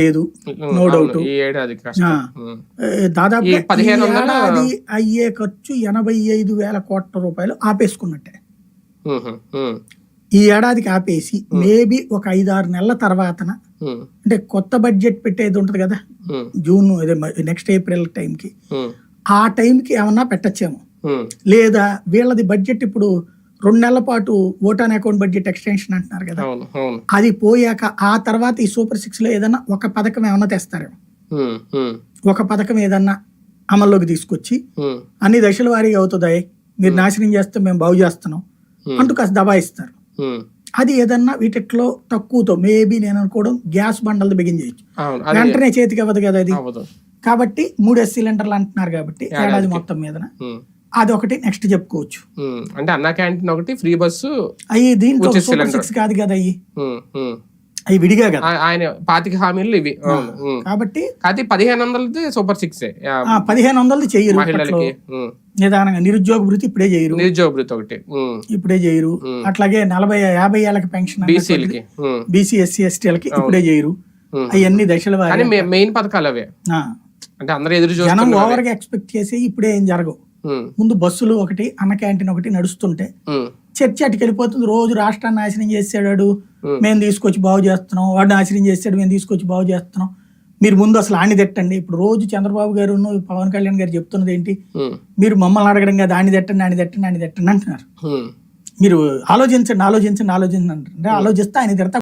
లేదు. ఉమ్. ఏ, దాదాపు ఈ 1500 ఏడాది అయ్యే ఖర్చు ఎనభై ఐదు వేల కోట్ల రూపాయలు ఆపేసుకున్నట్టే. ఈ ఏడాదికి ఆపేసి మేబీ ఒక ఐదారు నెలల తర్వాతన అంటే కొత్త బడ్జెట్ పెట్టేది ఉంటుంది కదా జూన్ అదే నెక్స్ట్ ఏప్రిల్ టైంకి. ఆ టైంకి ఏమన్నా పెట్టచ్చేమో. లేదా వీళ్ళది బడ్జెట్ ఇప్పుడు రెండు నెలల పాటు ఓటాన్ అకౌంట్ బడ్జెట్ ఎక్స్టెన్షన్ అంటున్నారు కదా. అది పోయాక ఆ తర్వాత ఈ సూపర్ సిక్స్లో ఏదన్నా ఒక పథకం ఏమన్నా తెస్తారేమో ఒక పథకం ఏదన్నా అమల్లోకి తీసుకొచ్చి అన్ని దశల వారీగా అవుతుందాయి మీరు నాశనం చేస్తే మేము బాగు చేస్తున్నాం. అంటూ కాస్త దబాయిస్తారు. అది ఏదన్నా వీటిట్లో తక్కువతో మేబీ నేను అనుకోవడం గ్యాస్ బండలది బిగిన్ చేయొచ్చు. అవును అది. వెంటనే చేతికి అవ్వదు కదా అది. కాబట్టి మూడేసి సిలిండర్లు అంటున్నారు కాబట్టి ఏడాది మొత్తం మీదన. ఉమ్, అది ఒకటి నెక్స్ట్ చెప్పుకోవచ్చు. అంటే అన్న క్యాంటీన్ ఒకటి ఫ్రీ బస్సు అవి దీంట్లో సూపర్. సిక్స్ కాదు కదా ఉమ్. అవి విడిగా కదా. ఆయన పాతిక హామీలు ఇవి. కాబట్టి అది పదిహేను వందలది సూపర్ సిక్స్. పదిహేను వందలది చెయ్యరు ఇప్పట్లో. మహిళలకి. నిదానంగా నిరుద్యోగ వృత్తి ఇప్పుడే చేయరు. నిరుద్యోగ భృతి ఒకటి. ఇప్పుడే చేయరు. అట్లాగే నలభై యాభై ఏళ్ళకి పెన్షన్ బీసీలకి. బీసీ ఎస్సీ ఎస్టీలకి ఇప్పుడే చేయరు. అవన్నీ దశల వారి మెయిన్ పథకాలు అవే. అంటే అందరూ ఎదురు జనం ఎక్స్పెక్ట్ చేసి ఇప్పుడే ఏం జరగవు. ముందు బస్సులు ఒకటి అన్న క్యాంటీన్ ఒకటి నడుస్తుంటే చర్చ అటుకి వెళ్ళిపోతుంది రోజు రాష్ట్రాన్ని నాశనం చేసాడు. మేము తీసుకొచ్చి బాగు చేస్తున్నాం. వాడు నాశనం చేసాడు. మేము తీసుకొచ్చి బాగు చేస్తున్నాం. మీరు ముందు అసలు ఆని తిట్టండి. ఇప్పుడు రోజు చంద్రబాబు గారు పవన్ కళ్యాణ్ గారు చెప్తున్నది ఏంటి? మీరు మమ్మల్ని అడగడం కదా. ఆని తిట్టండి ఆని తిట్టండి ఆని తిట్టండి అంటున్నారు. మీరు ఆలోచించండి ఆలోచించండి ఆలోచించండి అంటే ఆలోచిస్తే ఆయన తిడతా